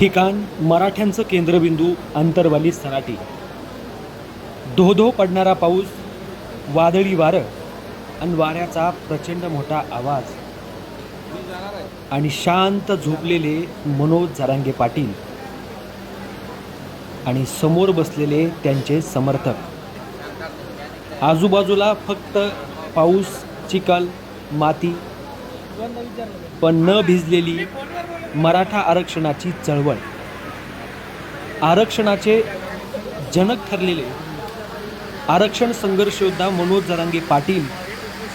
ठिकाण मराठ्यांचं केंद्रबिंदू अंतरवाली सराटी. धो धो पडणारा पाऊस वादळी वारं आणि वाऱ्याचा प्रचंड मोठा आवाज. आणि शांत झोपलेले मनोज जरांगे पाटील. आणि समोर बसलेले त्यांचे समर्थक. आजूबाजूला फक्त पाऊस चिखल माती पण न भिजलेली मराठा आरक्षणाची चळवळ. आरक्षणाचे जनक ठरलेले आरक्षण संघर्ष योद्धा मनोज जरांगे पाटील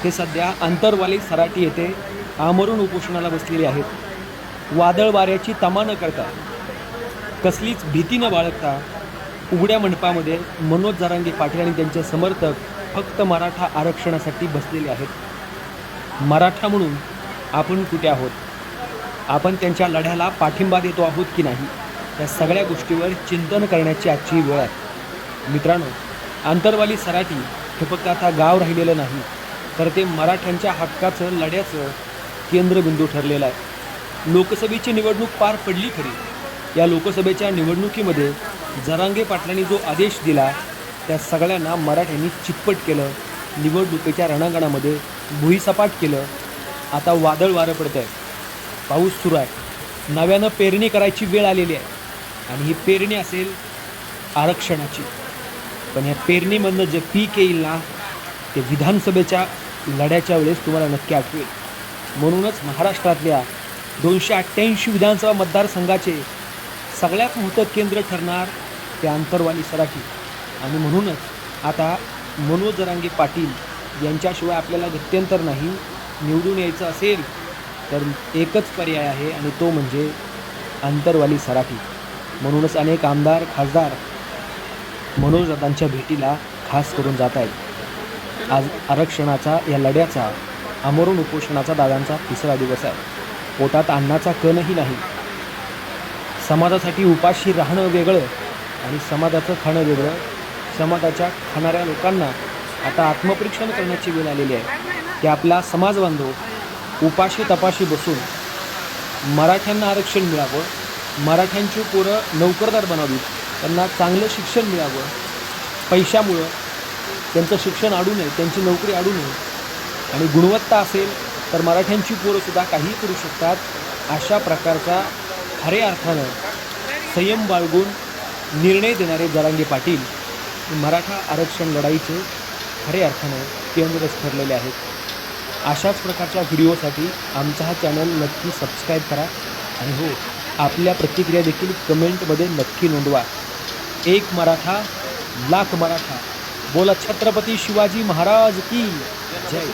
हे सध्या अंतरवाली सराटी येथे आमरून उपोषणाला बसलेले आहेत. वादळ वाऱ्याची तमा न करता कसलीच भीती न बाळगता उघड्या मंडपामध्ये मनोज जरांगे पाटील आणि त्यांचे समर्थक फक्त मराठा आरक्षणासाठी बसलेले आहेत. मराठा म्हणून आपण कुठे आहोत? आपण त्यांच्या लढ्याला पाठिंबा देतो आहोत की नाही? या सगळ्या गोष्टीवर चिंतन करण्याची आजची वेळ आहे. मित्रांनो आंतरवाली सराटी हे फक्त आता गाव राहिलेलं नाही तर ते मराठ्यांच्या हक्काचं लढ्याचं केंद्रबिंदू ठरलेलं आहे. लोकसभेची निवडणूक पार पडली खरी. या लोकसभेच्या निवडणुकीमध्ये जरांगे पाटलांनी जो आदेश दिला त्या सगळ्यांना मराठ्यांनी चितपट केलं निवडणुकीच्या रणांगणामध्ये भुईसपाट केलं आता वादळ वारं पडतं आहे पाऊस सुरू आहे. नव्यानं पेरणी करायची वेळ आलेली आहे. आणि ही पेरणी असेल आरक्षणाची. पण या पेरणीमधनं जे पीक येईल ना ते विधानसभेच्या लढ्याच्या वेळेस तुम्हाला नक्की आठवेल. म्हणूनच महाराष्ट्रातल्या दोनशे अठ्ठ्याऐंशी विधानसभा मतदारसंघाचे सगळ्यात मोठं केंद्र ठरणार ते अंतरवाली सराठी. आणि म्हणूनच आता मनोज जरांगे पाटील यांच्याशिवाय आपल्याला गत्यंतर नाही निवडून यायचं असेल तर एकच पर्याय आहे आणि तो म्हणजे अंतरवाली सराठी. म्हणूनच अनेक आमदार खासदार मनोजदादांच्या भेटीला खास करून जात आहेत. आज आरक्षणाचा या लढ्याचा आमरण उपोषणाचा दादांचा तिसरा दिवस आहे. पोटात अन्नाचा कणही नाही. समाजासाठी उपाशी राहणं वेगळं आणि समाजाचं खाणं वेगळं. समाजाच्या खाणाऱ्या लोकांना आता आत्मपरीक्षण करण्याची वेळ आलेली आहे. की आपला समाज बांधव उपाशी तपाशी बसून मराठ्यांना आरक्षण मिळावं मराठ्यांची पोरं नोकरदार बनावीत त्यांना चांगलं शिक्षण मिळावं पैशामुळं त्यांचं शिक्षण अडू नये त्यांची नोकरी अडू नये आणि गुणवत्ता असेल तर मराठ्यांची पोरंसुद्धा काहीही करू शकतात अशा प्रकारचा खऱ्या अर्थानं संयम बाळगून निर्णय देणारे जरांगे पाटील मराठा आरक्षण लढाईचे खऱ्या अर्थानं केंद्रच ठरलेले आहेत. अशाच प्रकारच्या व्हिडिओसाठी आमचा हा चॅनल नक्की सबस्क्राईब करा. आणि हो आपल्या प्रतिक्रिया देखील कमेंटमध्ये नक्की नोंदवा. एक मराठा लाख मराठा. बोला छत्रपती शिवाजी महाराज की जय.